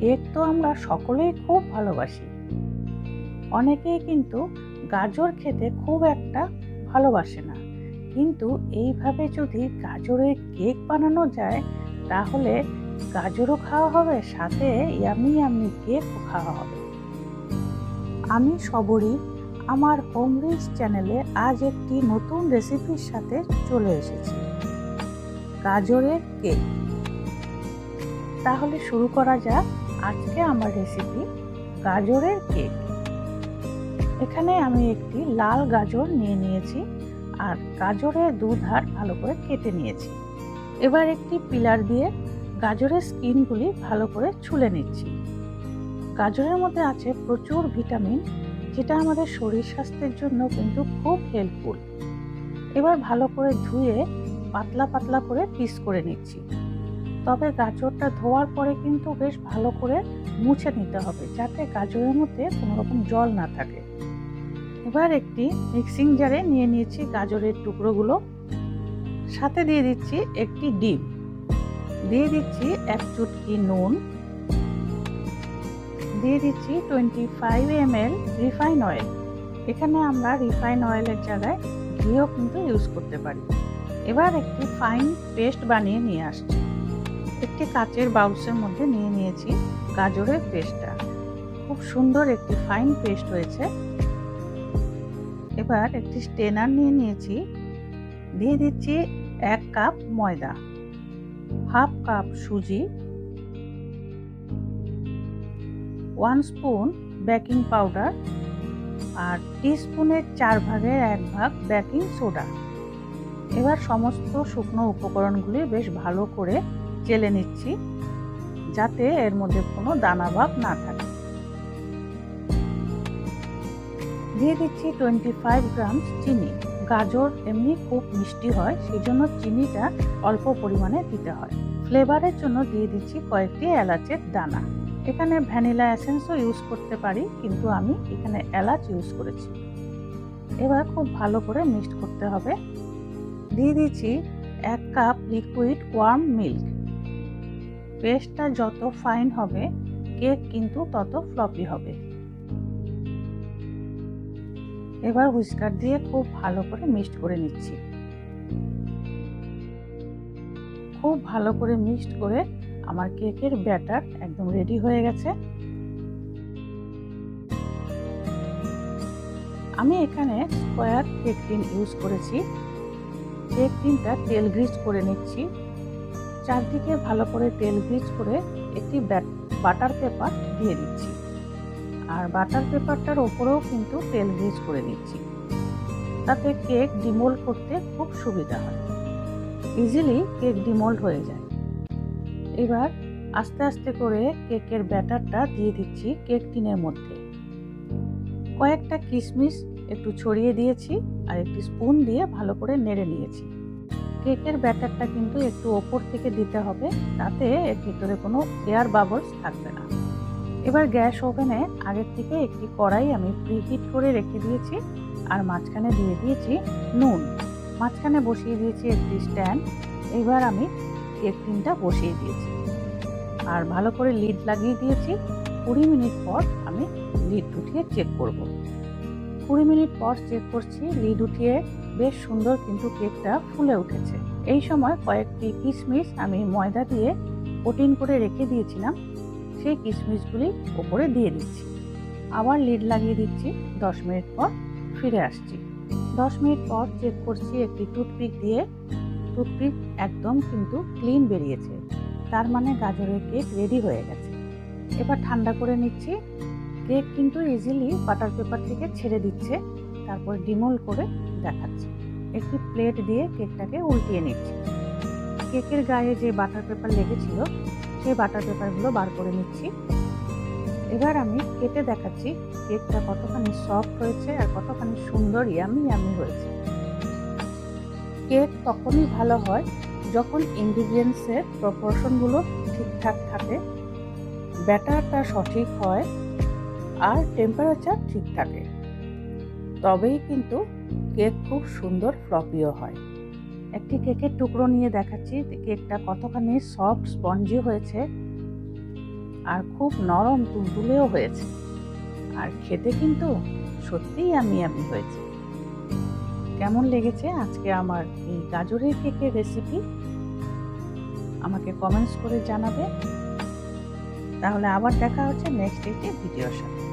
Cake তো আমরা সকলেই খুব ভালোবাসি। অনেকেই কিন্তু গাজর খেতে খুব একটা ভালোবাসে না। কিন্তু এইভাবে যদি গাজরের কেক বানানো যায়, তাহলে গাজরও খাওয়া হবে, সাথে ইয়ামি ইয়ামি কেকও খাওয়া হবে। আমি সবরই আমার হোম রিচ চ্যানেলে আজ একটি নতুন রেসিপির সাথে চলে এসেছি। গাজরের কেক। তাহলে শুরু করা যাক। আজকে আমার রেসিপি গাজরের কেক এখানে আমি একটি লাল গাজর নিয়ে নিয়েছি আর গাজরের দুধার ভালো করে কেটে নিয়েছি। এবার একটি পিলার দিয়ে গাজরের স্কিনগুলি ভালো করে ছুলে নিচ্ছি। গাজরের মধ্যে আছে প্রচুর ভিটামিন, যেটা আমাদের শরীর স্বাস্থ্যের জন্য কিন্তু খুব হেল্পফুল এবার ভালো করে ধুয়ে পাতলা পাতলা করে পিস করে নিচ্ছি। তবে গাজরটা ধোয়ার পরে কিন্তু বেশ ভালো করে মুছে নিতে হবে যাতে গাজরের মধ্যে কোনো রকম জল না থাকে। এবার একটি মিক্সিং জারে নিয়ে নিয়েছি গাজরের টুকরোগুলো। সাথে দিয়ে দিচ্ছি একটি ডিম। দিয়ে দিচ্ছি এক চুটকি নুন। দিয়ে দিচ্ছি twenty five M L refine oil এখানে আমরা রিফাইন অয়েলের জায়গায় ঘিও কিন্তু ইউজ করতে পারি। এবার একটি ফাইন পেস্ট বানিয়ে নিয়ে আসছি। একটি কাচের বাউসের মধ্যে নিয়ে নিয়েছি গাজরের পেস্টটা। খুব সুন্দর একটি ফাইন পেস্ট হয়েছে। এবার একটি স্টেনার নিয়ে নিয়েছি। দিয়ে দিচ্ছি এক কাপ ময়দা হাফ কাপ সুজি ওয়ান স্পুন বেকিং পাউডার আর টিস্পুনের চার ভাগের এক ভাগ বেকিং সোডা এবার সমস্ত শুকনো উপকরণগুলি বেশ ভালো করে চেলে নিচ্ছি যাতে এর মধ্যে কোনো দানা ভাব না থাকে। দিয়ে দিচ্ছি টোয়েন্টি ফাইভ গ্রাম চিনি। গাজর এমনি খুব মিষ্টি হয় সেই জন্য চিনিটা অল্প পরিমাণে দিতে হয়। ফ্লেভারের জন্য দিয়ে দিচ্ছি কয়েকটি এলাচের দানা। এখানে ভ্যানিলা অ্যাসেন্সও ইউজ করতে পারি, কিন্তু আমি এখানে এলাচ ইউজ করেছি। এবার খুব ভালো করে মিক্সড করতে হবে। দিয়ে দিচ্ছি এক কাপ লিকুইড ওয়ার্ম মিল্ক পেস্টটা যত ফাইন হবে, কেক কিন্তু তত ফ্লপি হবে। এবার হুইস্কার দিয়ে খুব ভালো করে মিক্সড করে নিচ্ছি। খুব ভালো করে মিক্সড করে আমার কেকের ব্যাটার একদম রেডি হয়ে গেছে। আমি এখানে স্কোয়ার কেক টিন ইউজ করেছি। কেক টিনটা তেল গ্রিজ করে নিচ্ছি। চারদিকে ভালো করে তেল গ্রিজ করে একটি বাটার পেপার দিয়ে দিচ্ছি। আর বাটার পেপারটার ওপরেও কিন্তু তেল গ্রিজ করে নিচ্ছি তাতে কেক ডিমোল্ড করতে খুব সুবিধা হয়। ইজিলি কেক ডিমোল্ড হয়ে যায়। এবার আস্তে আস্তে করে কেকের ব্যাটারটা দিয়ে দিচ্ছি কেক টিনের মধ্যে। কয়েকটা কিশমিশ একটু ছড়িয়ে দিয়েছি আর একটি স্পুন দিয়ে ভালো করে নেড়ে নিয়েছি। কেকের ব্যাটারটা কিন্তু একটু ওপর থেকে দিতে হবে, তাতে এর ভিতরে কোনো এয়ার বাবলস থাকবে না। এবার গ্যাস ওভেনে আগের থেকে একটি কড়াই আমি প্রিহিট করে রেখে দিয়েছি আর মাঝখানে দিয়ে দিয়েছি নুন। মাঝখানে বসিয়ে দিয়েছি একটি স্ট্যান্ড, এবার আমি কেক টিনটা বসিয়ে দিয়েছি। আর ভালো করে লিড লাগিয়ে দিয়েছি, কুড়ি মিনিট পর আমি লিড উঠিয়ে চেক করব। কুড়ি মিনিট পর চেক করছি, লিড উঠিয়ে বেশ সুন্দর কিন্তু কেকটা ফুলে উঠেছে। এই সময় কয়েকটি কিশমিশ আমি ময়দা দিয়ে কোটিং করে রেখে দিয়েছিলাম, সেই কিশমিশগুলি ওপরে দিয়ে দিচ্ছি। আবার লিড লাগিয়ে দিচ্ছি, দশ মিনিট পর ফিরে আসছি। দশ মিনিট পর চেক করছি একটি টুথপিক দিয়ে। টুথপিক একদম কিন্তু ক্লিন বেরিয়েছে, তার মানে গাজরের কেক রেডি হয়ে গেছে। এবার ঠান্ডা করে নিচ্ছি কেক কিন্তু ইজিলি বাটার পেপার থেকে ছেড়ে দিচ্ছে, তারপর ডিমোল করে দেখাচ্ছে। একটি প্লেট দিয়ে কেকটাকে উল্টিয়ে নিচ্ছে। কেকের গায়ে যে বাটার পেপার লেগেছিল, সেই বাটার পেপারগুলো বার করে নিচ্ছি। এবার আমি কেটে দেখাচ্ছি কেকটা কতখানি সফট হয়েছে আর কতখানি সুন্দর ইয়ামি ইয়ামি হয়েছে। কেক তখনই ভালো হয় যখন ইনগ্রিডিয়েন্টসের প্রপোর্শনগুলো ঠিকঠাক থাকে। ব্যাটারটা সঠিক হয় আর টেম্পারেচার ঠিক থাকে। তবেই কিন্তু কেক খুব সুন্দর ফ্লপিও হয়। একটি কেকের টুকরো নিয়ে দেখাচ্ছি। কেকটা কতখানি সফট স্পঞ্জি হয়েছে আর খুব নরম, তুলতুলেও হয়েছে। আর খেতে কিন্তু সত্যিই আমি আমি হয়েছে। কেমন লেগেছে আজকে আমার এই গাজরের কেকের রেসিপি আমাকে কমেন্টস করে জানাবে। তাহলে আবার দেখা হচ্ছে নেক্সট একটি ভিডিওর সাথে।